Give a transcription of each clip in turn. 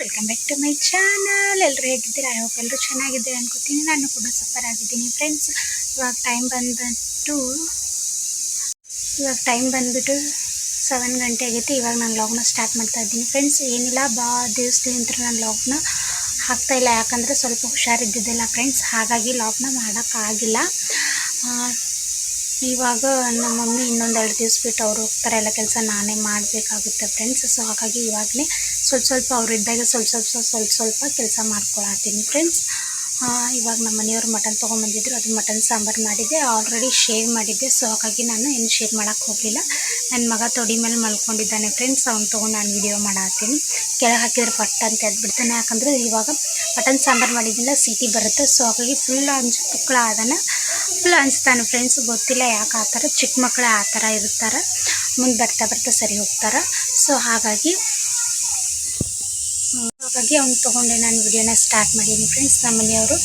Welcome back to my channel ಎಲ್ಲರೂ ಹೇಗಿದ್ದೀರಾ? Hope ಎಲ್ಲರೂ ಚೆನ್ನಾಗಿದ್ದೀರಾ ಅನ್ಕೋತೀನಿ. ನಾನು ಕೂಡ ಸೂಪರ್ ಆಗಿದ್ದೀನಿ ಫ್ರೆಂಡ್ಸ್ ಇವಾಗ ಟೈಮ್ ಬಂದ್ಬಿಟ್ಟು, ಇವಾಗ ಟೈಮ್ ಬಂದ್ಬಿಟ್ಟು ಸೆವೆನ್ ಗಂಟೆ ಆಗೈತೆ. ಇವಾಗ ನಾನು ಲಾಗ್ನ ಸ್ಟಾರ್ಟ್ ಮಾಡ್ತಾ ಇದ್ದೀನಿ. ಫ್ರೆಂಡ್ಸ್ ಏನಿಲ್ಲ, ಬಾ ದಿವಸದಿಂದ ನಾನು ಲಾಗ್ನ ಹಾಕ್ತಾಯಿಲ್ಲ ಯಾಕಂದರೆ ಸ್ವಲ್ಪ ಹುಷಾರಿದ್ದಿದ್ದಿಲ್ಲ ಫ್ರೆಂಡ್ಸ್ ಹಾಗಾಗಿ ಲಾಗ್ನ ಮಾಡೋಕ್ಕಾಗಿಲ್ಲ. ಇವಾಗ ನಮ್ಮ ಮಮ್ಮಿ ಇನ್ನೊಂದು ಎರಡು ದಿವ್ಸ ಬಿಟ್ಟು ಅವ್ರು ಹೋಗ್ತಾರೆ, ಎಲ್ಲ ಕೆಲಸ ನಾನೇ ಮಾಡಬೇಕಾಗುತ್ತೆ ಫ್ರೆಂಡ್ಸ್ ಸೊ ಹಾಗಾಗಿ ಇವಾಗಲೇ ಸ್ವಲ್ಪ ಸ್ವಲ್ಪ ಅವ್ರು ಇದ್ದಾಗ ಸ್ವಲ್ಪ ಸ್ವಲ್ಪ ಸ್ವಲ್ಪ ಸ್ವಲ್ಪ ಕೆಲಸ ಮಾಡ್ಕೊಳತ್ತೀನಿ ಫ್ರೆಂಡ್ಸ್ ಇವಾಗ ನಮ್ಮ ಮನೆಯವರು ಮಟನ್ ತೊಗೊಂಬಂದಿದ್ರು, ಅದು ಮಟನ್ ಸಾಂಬಾರು ಮಾಡಿದ್ದೆ ಆಲ್ರೆಡಿ ಶೇರ್ ಮಾಡಿದ್ದೆ. ಸೊ ಹಾಗಾಗಿ ನಾನು ಏನು ಶೇರ್ ಮಾಡೋಕ್ಕೆ ಹೋಗಲಿಲ್ಲ. ನನ್ನ ಮಗ ತೊಡಿ ಮೇಲೆ ಮಲ್ಕೊಂಡಿದ್ದಾನೆ ಫ್ರೆಂಡ್ಸ್ ಅವ್ನು ತೊಗೊಂಡು ನಾನು ವೀಡಿಯೋ ಮಾಡತ್ತೀನಿ. ಕೆಳಗೆ ಹಾಕಿದ್ರೆ ಪಟ್ ಅಂತ ಎದ್ಬಿಡ್ತಾನೆ ಯಾಕಂದರೆ ಇವಾಗ ಮಟನ್ ಸಾಂಬಾರು ಮಾಡಿದ್ದಿಲ್ಲ ಸಿಟಿ ಬರುತ್ತೆ. ಸೊ ಹಾಗಾಗಿ ಫುಲ್ ಅಂಜು ಪುಕ್ಕಳ ಅದನ್ನು ಫುಲ್ ಅನಿಸ್ತಾನೆ ಫ್ರೆಂಡ್ಸ್ ಗೊತ್ತಿಲ್ಲ ಯಾಕೆ ಆ ಥರ ಚಿಕ್ಕ ಮಕ್ಕಳು ಆ ಥರ ಇರ್ತಾರೆ. ಮುಂದೆ ಬರ್ತಾ ಬರ್ತಾ ಸರಿ ಹೋಗ್ತಾರೆ. ಸೊ ಹಾಗಾಗಿ ಹಾಗಾಗಿ ಅವ್ನು ತೊಗೊಂಡೆ ನಾನು ವಿಡಿಯೋನ ಸ್ಟಾರ್ಟ್ ಮಾಡೀನಿ ಫ್ರೆಂಡ್ಸ್ ನಮ್ಮ ಮನೆಯವರು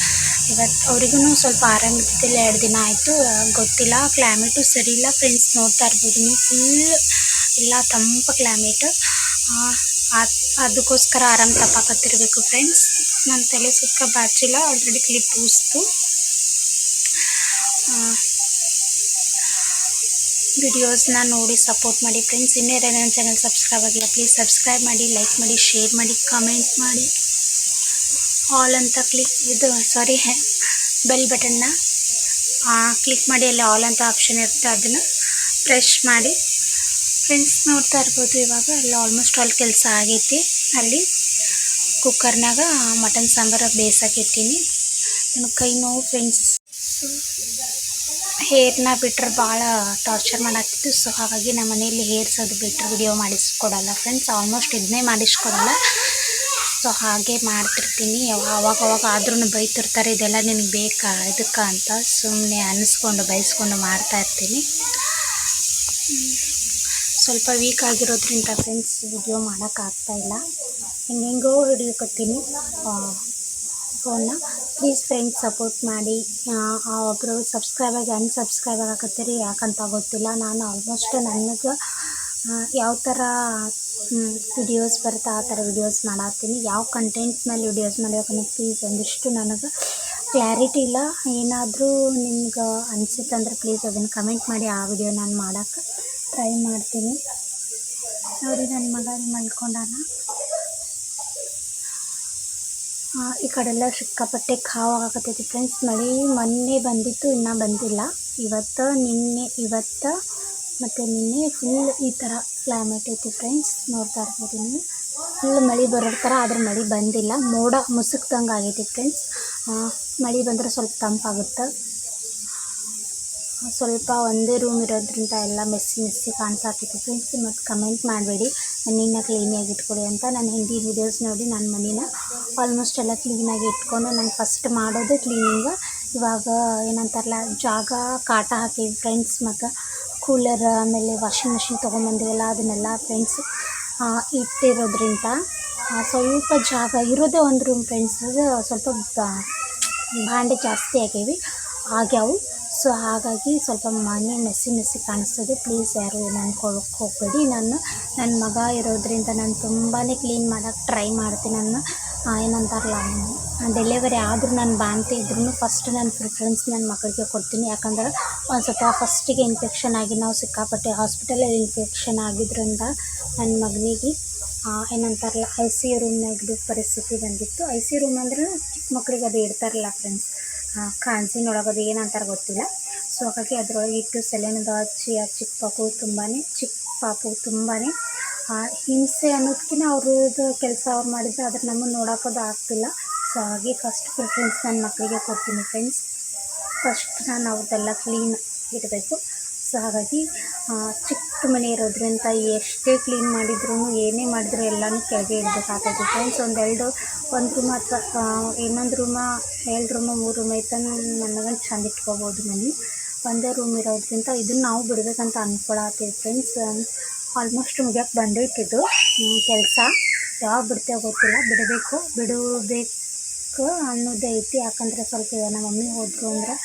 ಇವತ್ತು ಅವರಿಗೂ ಸ್ವಲ್ಪ ಆರಾಮ ಇದ್ದಿದ್ದಿಲ್ಲ ಎರಡು ದಿನ ಆಯಿತು. ಗೊತ್ತಿಲ್ಲ ಕ್ಲೈಮೇಟು ಸರಿ ಇಲ್ಲ ಫ್ರೆಂಡ್ಸ್ ನೋಡ್ತಾ ಇರ್ಬೋದು ಫುಲ್ ಇಲ್ಲ ತಂಪು ಕ್ಲೈಮೇಟ್ ಅದಕ್ಕೋಸ್ಕರ ಆರಾಮ್ ತಪ್ಪಾಕತ್ತಿರಬೇಕು ಫ್ರೆಂಡ್ಸ್ ನನ್ನ ತಲೆ ಸುತ್ತ ಬಾಚಿಲ್ಲ ಆಲ್ರೆಡಿ ಕ್ಲಿಪ್ ಊಸ್ತು ವಿಡಿಯೋಸ್ನ ನೋಡಿ ಸಪೋರ್ಟ್ ಮಾಡಿ ಫ್ರೆಂಡ್ಸ್ ಇನ್ನೇ ಯಾರು ನನ್ನ ಚಾನಲ್ ಸಬ್ಸ್ಕ್ರೈಬ್ ಆಗಿಲ್ಲ ಪ್ಲೀಸ್ ಸಬ್ಸ್ಕ್ರೈಬ್ ಮಾಡಿ ಲೈಕ್ ಮಾಡಿ ಶೇರ್ ಮಾಡಿ ಕಮೆಂಟ್ ಮಾಡಿ. ಆಲ್ ಅಂತ ಕ್ಲಿಕ್ ಇದು ಸಾರಿ ಬೆಲ್ ಬಟನ್ನ ಕ್ಲಿಕ್ ಮಾಡಿ, ಅಲ್ಲಿ ಆಲ್ ಅಂತ ಆಪ್ಷನ್ ಇರುತ್ತೆ, ಅದನ್ನು ಪ್ರೆಶ್ ಮಾಡಿ. ಫ್ರೆಂಡ್ಸ್ ನೋಡ್ತಾ ಇರ್ಬೋದು ಇವಾಗ, ಅಲ್ಲಿ ಆಲ್ಮೋಸ್ಟ್ ಆಲ್ ಕೆಲಸ ಆಗೈತಿ. ಅಲ್ಲಿ ಕುಕ್ಕರ್ನಾಗ ಮಟನ್ ಸಾಂಬಾರು ಇಟ್ಟೀನಿ. ನನ್ನ ಕೈ ನೋವು ಫ್ರೆಂಡ್ಸ್ ಹೇರ್ನ ಬಿಟ್ಟರೆ ಭಾಳ ಟಾರ್ಚರ್ ಮಾಡಾಕ್ತಿತ್ತು. ಸೊ ಹಾಗಾಗಿ ನಮ್ಮ ಮನೆಯಲ್ಲಿ ಹೇರ್ಸ್ ಅದು ಬಿಟ್ಟರೆ ವಿಡಿಯೋ ಮಾಡಿಸ್ಕೊಡಲ್ಲ ಫ್ರೆಂಡ್ಸ್ ಆಲ್ಮೋಸ್ಟ್ ಇದನ್ನೇ ಮಾಡಿಸ್ಕೊಡಲ್ಲ. ಸೊ ಹಾಗೆ ಮಾಡ್ತಿರ್ತೀನಿ. ಯಾವ- ಅವಾಗ ಆದ್ರೂ ಬೈತಿರ್ತಾರೆ, ಇದೆಲ್ಲ ನಿನಗೆ ಬೇಕಾ, ಇದಕ್ಕೆ ಅಂತ ಸುಮ್ಮನೆ ಅನ್ನಿಸ್ಕೊಂಡು ಬಯಸ್ಕೊಂಡು ಮಾಡ್ತಾಯಿರ್ತೀನಿ ಸ್ವಲ್ಪ ವೀಕ್ ಆಗಿರೋದ್ರಿಂದ ಫ್ರೆಂಡ್ಸ್ ವಿಡಿಯೋ ಮಾಡೋಕ್ಕಾಗ್ತಾ ಇಲ್ಲ. ಹೆಂಗೆಂಗೋ ಹಿಡಿಯೋಕತ್ತೀನಿ ಫೋನ್ನ ಪ್ಲೀಸ್ ಫ್ರೆಂಡ್ಸ್ ಸಪೋರ್ಟ್ ಮಾಡಿ. ಒಬ್ಬರು ಸಬ್ಸ್ಕ್ರೈಬ್ ಆಗಿ ಅನ್ಸಬ್ಸ್ಕ್ರೈಬ್ ಆಗಕತ್ತೀರಿ ಯಾಕಂತ ಗೊತ್ತಿಲ್ಲ. ನಾನು ಆಲ್ಮೋಸ್ಟ್ ನನಗೆ ಯಾವ ಥರ ವಿಡಿಯೋಸ್ ಬರುತ್ತೆ ಆ ಥರ ವಿಡಿಯೋಸ್ ಮಾಡತ್ತೀನಿ ಯಾವ ಕಂಟೆಂಟ್ ಮೇಲೆ ವಿಡಿಯೋಸ್ ಮಾಡ್ಬೇಕನ್ನೋ ಪ್ಲೀಸ್ ಒಂದಿಷ್ಟು ನನಗೆ ಕ್ಲಾರಿಟಿ ಇಲ್ಲ. ಏನಾದರೂ ನಿಮ್ಗೆ ಅನಿಸುತ್ತಂದ್ರೆ ಪ್ಲೀಸ್ ಅದನ್ನು ಕಮೆಂಟ್ ಮಾಡಿ ಆ ವಿಡಿಯೋ ನಾನು ಮಾಡೋಕ್ಕೆ ಟ್ರೈ ಮಾಡ್ತೀನಿ. ನೋಡಿ ನನ್ನ ಮಗ ಮಲ್ಕೊಂಡಾನ? ಈ ಕಡೆಲ್ಲ ಸಿಕ್ಕಾಪಟ್ಟೆ ಖಾವ್ ಆಗಕತ್ತೈತಿ ಫ್ರೆಂಡ್ಸ್ ಮಳೆ ಮೊನ್ನೆ ಬಂದಿತ್ತು, ಇನ್ನೂ ಬಂದಿಲ್ಲ. ಇವತ್ತು, ನಿನ್ನೆ, ಇವತ್ತು, ಮತ್ತು ನಿನ್ನೆ ಫುಲ್ ಈ ಥರ ಕ್ಲೈಮೇಟ್ ಐತಿ ಫ್ರೆಂಡ್ಸ್ ನೋಡ್ತಾ ಇರ್ಬೋದು ನೀವು ಫುಲ್ ಮಳೆ ಬರೋ ಥರ ಆದ್ರೆ ಮಳೆ ಬಂದಿಲ್ಲ. ಮೋಡ ಮುಸುಕ್ದಂಗೆ ಆಗೈತಿ ಫ್ರೆಂಡ್ಸ್ ಮಳೆ ಬಂದರೆ ಸ್ವಲ್ಪ ತಂಪಾಗುತ್ತೆ. ಸ್ವಲ್ಪ ಒಂದೇ ರೂಮ್ ಇರೋದ್ರಿಂದ ಎಲ್ಲ ಮೆಸ್ಸಿ ಮೆಸ್ಸಿ ಕಾಣಿಸಾಕೈತಿ ಫ್ರೆಂಡ್ಸ್ ಮತ್ತು ಕಮೆಂಟ್ ಮಾಡಬೇಡಿ. ಮನೆನ ಕ್ಲೀನಾಗಿ ಇಟ್ಕೊಳ್ಳಿ ಅಂತ ನಾನು ಹಿಂದಿ ವೀಡಿಯೋಸ್ ನೋಡಿ ನನ್ನ ಮನೇನ ಆಲ್ಮೋಸ್ಟ್ ಎಲ್ಲ ಕ್ಲೀನಾಗಿ ಇಟ್ಕೊಂಡು ನಾನು ಫಸ್ಟ್ ಮಾಡೋದು ಕ್ಲೀನಿಂಗ್ ಇವಾಗ ಏನಂತಾರಲ್ಲ, ಜಾಗ ಕಾಟ ಹಾಕೀವಿ ಫ್ರೆಂಡ್ಸ್ ಮತ್ತು ಕೂಲರ್ ಆಮೇಲೆ ವಾಷಿಂಗ್ ಮಿಷಿನ್ ತೊಗೊಂಬಂದಿವಲ್ಲ, ಅದನ್ನೆಲ್ಲ ಫ್ರೆಂಡ್ಸ್ ಇಟ್ಟಿರೋದ್ರಿಂದ ಸ್ವಲ್ಪ ಜಾಗ ಇರೋದೇ ಒಂದು ರೂಮ್ ಫ್ರೆಂಡ್ಸ್ ಸ್ವಲ್ಪ ಭಾಂಡೆ ಜಾಸ್ತಿ ಆಗೇವಿ. ಆಗ್ಯಾವು. ಸೊ ಹಾಗಾಗಿ ಸ್ವಲ್ಪ ಮನೆ ಮೆಸ್ಸಿ ಮೆಸ್ಸಿ ಕಾಣಿಸ್ತದೆ. ಪ್ಲೀಸ್ ಯಾರು ನಾನು ಕೊಳಕ್ಕೆ ಹೋಗಬೇಡಿ. ನಾನು ನನ್ನ ಮಗ ಇರೋದ್ರಿಂದ ನಾನು ತುಂಬಾ ಕ್ಲೀನ್ ಮಾಡೋಕ್ಕೆ ಟ್ರೈ ಮಾಡ್ತೀನಿ. ನಾನು ಆ, ಏನಂತಾರಲ್ಲ ಡೆಲಿವರಿ ಆದರೂ ನಾನು ಬಾಂತಿ ಇದ್ರೂ ಫಸ್ಟ್ ನಾನು ಪ್ರಿಫರೆನ್ಸ್ ನನ್ನ ಮಕ್ಕಳಿಗೆ ಕೊಡ್ತೀನಿ. ಯಾಕಂದ್ರೆ ಒಂದು ಸ್ವಲ್ಪ ಫಸ್ಟಿಗೆ ಇನ್ಫೆಕ್ಷನ್ ಆಗಿ ನಾವು ಸಿಕ್ಕಾಪಟ್ಟೆ ಹಾಸ್ಪಿಟಲಲ್ಲಿ ಇನ್ಫೆಕ್ಷನ್ ಆಗಿದ್ದರಿಂದ ನನ್ನ ಮಗನಿಗೆ ಏನಂತಾರಲ್ಲ ಐ ಸಿ ಯು ರೂಮ್ನಾಗದು ಪರಿಸ್ಥಿತಿ ಬಂದಿತ್ತು. ಐ ಸಿ ರೂಮ್ ಅಂದ್ರೆ ಚಿಕ್ಕ ಮಕ್ಕಳಿಗೆ ಅದು ಇಡ್ತಾರಲ್ಲ ಫ್ರೆಂಡ್ಸ್ ಕಾನ್ಸಿನೊಳಗೆ ಅದು ಏನಂತಾರೆ ಗೊತ್ತಿಲ್ಲ. ಸೊ ಹಾಗಾಗಿ ಅದರೊಳಗೆ ಇಟ್ಟು ಸೆಲೆನದ ಹಚ್ಚಿ, ಆ ಚಿಕ್ಕ ಪಾಪು ತುಂಬಾ ಚಿಕ್ಕ ಪಾಪು ತುಂಬಾ ಹಿಂಸೆ ಅನ್ನೋದಕ್ಕಿಂತ ಅವ್ರದ್ದು ಕೆಲಸ ಅವ್ರು ಮಾಡಿದ್ರೆ ಅದ್ರ ನಮ್ಮನ್ನು ನೋಡೋಕೋದು ಆಗ್ತಿಲ್ಲ. ಸೊ ಹಾಗೆ ಫಸ್ಟ್ ಪ್ರಿಫರೆನ್ಸ್ ನನ್ನ ಮಕ್ಕಳಿಗೆ ಕೊಡ್ತೀನಿ ಫ್ರೆಂಡ್ಸ್ ಫಸ್ಟ್ ನಾನು ಅವ್ರದ್ದೆಲ್ಲ ಕ್ಲೀನ್ ಇಡಬೇಕು. ಸೊ ಹಾಗಾಗಿ ಚಿಕ್ಕ ಮನೆ ಇರೋದ್ರಿಂದ ಎಷ್ಟೇ ಕ್ಲೀನ್ ಮಾಡಿದ್ರು ಏನೇ ಮಾಡಿದ್ರು ಎಲ್ಲನೂ ಕೆಳಗೆ ಇಡಬೇಕಾಗ್ತೈತಿ. ಫ್ರೆಂಡ್ಸ್ ಒಂದೆರಡು ಒಂದು ರೂಮ್ ಅಥವಾ ಇನ್ನೊಂದು ರೂಮ ಎರಡು ರೂಮ ಮೂರು ರೂಮ್ ಐತೆ ಮಗನ ಚಂದ ಇಟ್ಕೋಬೋದು ಮನೆ. ಒಂದೇ ರೂಮ್ ಇರೋದ್ರಿಂದ ಇದನ್ನು ನಾವು ಬಿಡಬೇಕಂತ ಅಂದ್ಕೊಳತ್ತೀವಿ ಫ್ರೆಂಡ್ಸ್ ಆಲ್ಮೋಸ್ಟ್ ಮುಗಿಯೋಕೆ ಬಂದೈತಿದ್ದು ಕೆಲಸ. ಯಾವಾಗ ಬಿಡ್ತೇವೆ ಗೊತ್ತಿಲ್ಲ, ಬಿಡಬೇಕು ಬಿಡಬೇಕು ಅನ್ನೋದೇ ಐತಿ. ಯಾಕಂದರೆ ಸ್ವಲ್ಪ ನಮ್ಮ ಮಮ್ಮಿ ಹೋದ್ರು ಅಂದ್ರೆ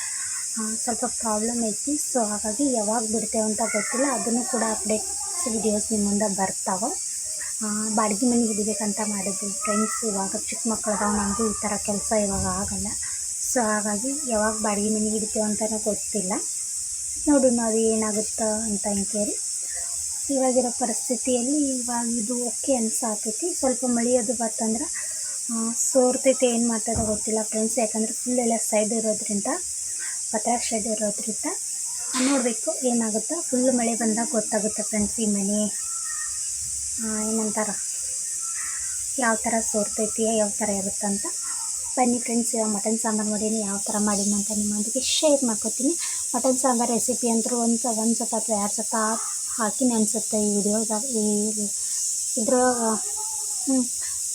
ಸ್ವಲ್ಪ ಪ್ರಾಬ್ಲಮ್ ಐತಿ. ಸೊ ಹಾಗಾಗಿ ಯಾವಾಗ ಬಿಡ್ತೇವೆ ಅಂತ ಗೊತ್ತಿಲ್ಲ. ಅದನ್ನು ಕೂಡ ಅಪ್ಡೇಟ್ಸ್ ವಿಡಿಯೋಸ್ ನಿಮ್ಮ ಮುಂದೆ ಬರ್ತಾವೆ. ಬಾಡಿಗೆ ಮನೆಗೆ ಹಿಡಿಬೇಕಂತ ಮಾಡಿದ್ವಿ. ಫ್ರೆಂಡ್ಸ್ ಇವಾಗ ಚಿಕ್ಕ ಮಕ್ಕಳದಾವ ನನಗೂ ಈ ಥರ ಕೆಲಸ ಇವಾಗ ಆಗಲ್ಲ. ಸೊ ಹಾಗಾಗಿ ಯಾವಾಗ ಬಾಡಿಗೆ ಮನೆಗೆ ಹಿಡಿತೀವಿ ಅಂತಲೂ ಗೊತ್ತಿಲ್ಲ. ನೋಡೋಣ ನಾವು ಏನಾಗುತ್ತೋ ಅಂತ ಅಂತೇಳಿ ಇವಾಗಿರೋ ಪರಿಸ್ಥಿತಿಯಲ್ಲಿ ಇವಾಗ ಇದು ಓಕೆ ಅನ್ಸಾತೈತಿ. ಸ್ವಲ್ಪ ಮಳೆ ಅದು ಬತ್ತಂದ್ರೆ ಸೋರ್ತೈತೆ ಏನು ಮಾಡ್ತದ ಗೊತ್ತಿಲ್ಲ ಫ್ರೆಂಡ್ಸ್ ಯಾಕಂದರೆ ಫುಲ್ ಎಲ್ಲ ಸೈಡ್ ಇರೋದ್ರಿಂದ ಪತ್ರ ಸೈಡ್ ಇರೋದ್ರಿಂದ ನೋಡಬೇಕು ಏನಾಗುತ್ತೋ. ಫುಲ್ ಮಳೆ ಬಂದಾಗ ಗೊತ್ತಾಗುತ್ತೆ ಫ್ರೆಂಡ್ಸ್ ಈ ಮನೆ. ಏನಂತಾರೆ? ಯಾವ ಥರ ಸೋರ್ತೈತಿ, ಯಾವ ಥರ ಇರುತ್ತಂತ ಬನ್ನಿ ಫ್ರೆಂಡ್ಸ್ ಮಟನ್ ಸಾಂಬಾರು ಮಾಡೀನಿ ಯಾವ ಥರ ಮಾಡೀನಿ ಅಂತ ನಿಮ್ಮೊಂದಿಗೆ ಶೇರ್ ಮಾಡ್ಕೊತೀನಿ. ಮಟನ್ ಸಾಂಬಾರು ರೆಸಿಪಿ ಅಂತೂ ಒಂದು ಒಂದು ಸತ ಅಥವಾ ಎರಡು ಸತ ಹಾಕಿನಿ ಅನಿಸುತ್ತೆ ಈ ವಿಡಿಯೋದಾಗ ಈ ಇದ್ರ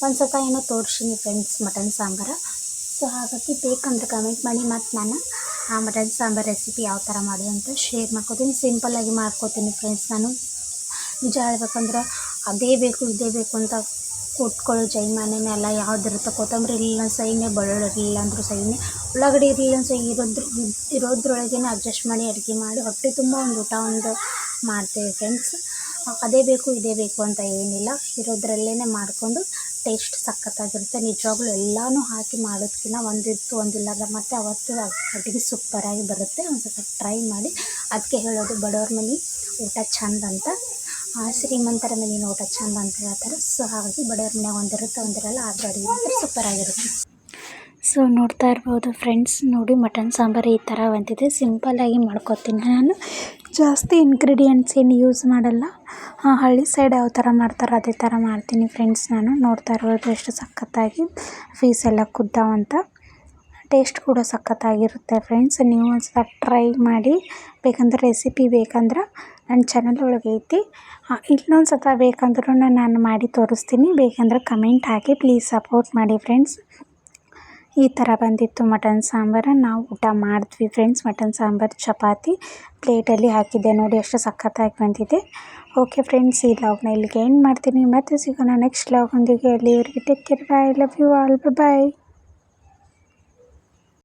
ಒಂದು ಸತ ಏನೋ ತೋರಿಸ್ತೀನಿ ಫ್ರೆಂಡ್ಸ್ ಮಟನ್ ಸಾಂಬಾರು. ಸೊ ಹಾಗಾಗಿ ಬೇಕಂದ್ರೆ ಕಮೆಂಟ್ ಮಾಡಿ ಮತ್ತು ನಾನು ಆ ಮಟನ್ ಸಾಂಬಾರು ರೆಸಿಪಿ ಯಾವ ಥರ ಮಾಡೋದು ಅಂತ ಶೇರ್ ಮಾಡ್ಕೋತೀನಿ. ಸಿಂಪಲ್ಲಾಗಿ ಮಾಡ್ಕೊತೀನಿ ಫ್ರೆಂಡ್ಸ್ ನಾನು. ನಿಜ ಹೇಳ್ಬೇಕಂದ್ರೆ ಅದೇ ಬೇಕು, ಇದೇ ಬೇಕು ಅಂತ ಕೊಟ್ಕೊಳ್ಳೋ ಜೈಮಾನೇನೆ ಅಲ್ಲ ಯಾವ್ದು ಇರುತ್ತೆ ಕೊತ್ತಂಬರಿ ಇರಲಿಲ್ಲ ಸೈನೆ ಬೆಳ್ಳುಳ್ಳಿ ಇರಲಿಲ್ಲ ಅಂದರೂ ಸಹಿನೇ ಉಳ್ಳಾಗಡ್ಡಿ ಇರಲಿಲ್ಲ ಸೈ ಇರೋದ್ರ, ಇರೋದ್ರೊಳಗೇನೆ ಅಡ್ಜಸ್ಟ್ ಮಾಡಿ ಅಡುಗೆ ಮಾಡಿ ಹೊಟ್ಟೆ ತುಂಬ ಒಂದು ಊಟ ಒಂದು ಮಾಡ್ತೇವೆ ಫ್ರೆಂಡ್ಸ್ ಅದೇ ಬೇಕು, ಇದೇ ಬೇಕು ಅಂತ ಏನಿಲ್ಲ. ಇರೋದ್ರಲ್ಲೇ ಮಾಡಿಕೊಂಡು ಟೇಸ್ಟ್ ಸಖತ್ತಾಗಿರುತ್ತೆ. ನಿಜವಾಗ್ಲೂ ಎಲ್ಲನೂ ಹಾಕಿ ಮಾಡೋದಕ್ಕಿಂತ ಒಂದಿತ್ತು ಒಂದಿಲ್ಲ ಮತ್ತು ಅವತ್ತು ಅಡುಗೆ ಸೂಪರಾಗಿ ಬರುತ್ತೆ. ಒಂದು ಸ್ವಲ್ಪ ಟ್ರೈ ಮಾಡಿ. ಅದಕ್ಕೆ ಹೇಳೋದು, ಬಡವ್ರ ಮನೆ ಊಟ ಚಂದ ಅಂತ. ಶ್ರೀಮಂತರ ಮನೆ ಊಟ ಚಂದ ಅಂತ ಹೇಳ್ತಾರೆ ಸೊ ಹಾಗಾಗಿ ಬಡವ್ರ ಮನ್ಯಾಗ ಒಂದಿರುತ್ತೆ ಒಂದಿರಲ್ಲ ಆದರೂ ಅಡುಗೆ ಮಾತ್ರ ಸೂಪರಾಗಿರುತ್ತೆ ಸೊ ನೋಡ್ತಾ ಇರ್ಬೋದು ಫ್ರೆಂಡ್ಸ್ ನೋಡಿ ಮಟನ್ ಸಾಂಬಾರು ಈ ಥರ ಬಂದಿದೆ. ಸಿಂಪಲ್ಲಾಗಿ ಮಾಡ್ಕೊತೀನಿ ನಾನು. ಜಾಸ್ತಿ ಇನ್ಗ್ರೀಡಿಯೆಂಟ್ಸ್ ಏನು ಯೂಸ್ ಮಾಡಲ್ಲ. ಹಳ್ಳಿ ಸೈಡ್ ಯಾವ ಥರ ಮಾಡ್ತಾರೋ ಅದೇ ಥರ ಮಾಡ್ತೀನಿ ಫ್ರೆಂಡ್ಸ್ ನಾನು. ನೋಡ್ತಾ ಇರ್ಬೋದು ಎಷ್ಟು ಸಖತ್ತಾಗಿ ಫೀಸ್ ಎಲ್ಲ ಕುದ್ದಾವಂತ ಟೇಸ್ಟ್ ಕೂಡ ಸಖತ್ತಾಗಿರುತ್ತೆ ಫ್ರೆಂಡ್ಸ್. ನೀವು ಒಂದು ಸಲ ಟ್ರೈ ಮಾಡಿ, ಬೇಕಂದ್ರೆ ರೆಸಿಪಿ ಬೇಕಂದ್ರೆ ನನ್ನ ಚಾನಲ್ ಒಳಗೆ ಐತಿ. ಇನ್ನೊಂದು ಸತ ಬೇಕಂದ್ರೂ ನಾನು ಮಾಡಿ ತೋರಿಸ್ತೀನಿ. ಬೇಕಂದ್ರೆ ಕಮೆಂಟ್ ಹಾಕಿ ಪ್ಲೀಸ್ ಸಪೋರ್ಟ್ ಮಾಡಿ ಫ್ರೆಂಡ್ಸ್. ಈ ಥರ ಬಂದಿತ್ತು ಮಟನ್ ಸಾಂಬಾರು. ನಾವು ಊಟ ಮಾಡಿದ್ವಿ ಫ್ರೆಂಡ್ಸ್, ಮಟನ್ ಸಾಂಬಾರು ಚಪಾತಿ. ಪ್ಲೇಟಲ್ಲಿ ಹಾಕಿದ್ದೆ ನೋಡಿ ಎಷ್ಟು ಸಖತ್ತಾಗಿ ಬಂದಿದೆ. ಓಕೆ ಫ್ರೆಂಡ್ಸ್ ಈ ಲಾಗ್ನ ಇಲ್ಲಿಗೆ ಎಂಡ್ ಮಾಡ್ತೀನಿ. ಮತ್ತೆ ಸಿಗೋಣ ನೆಕ್ಸ್ಟ್ ಲಾಗೊಂದಿಗೆ ಅಲ್ಲಿವರೆಗೆ take care bye love you all bye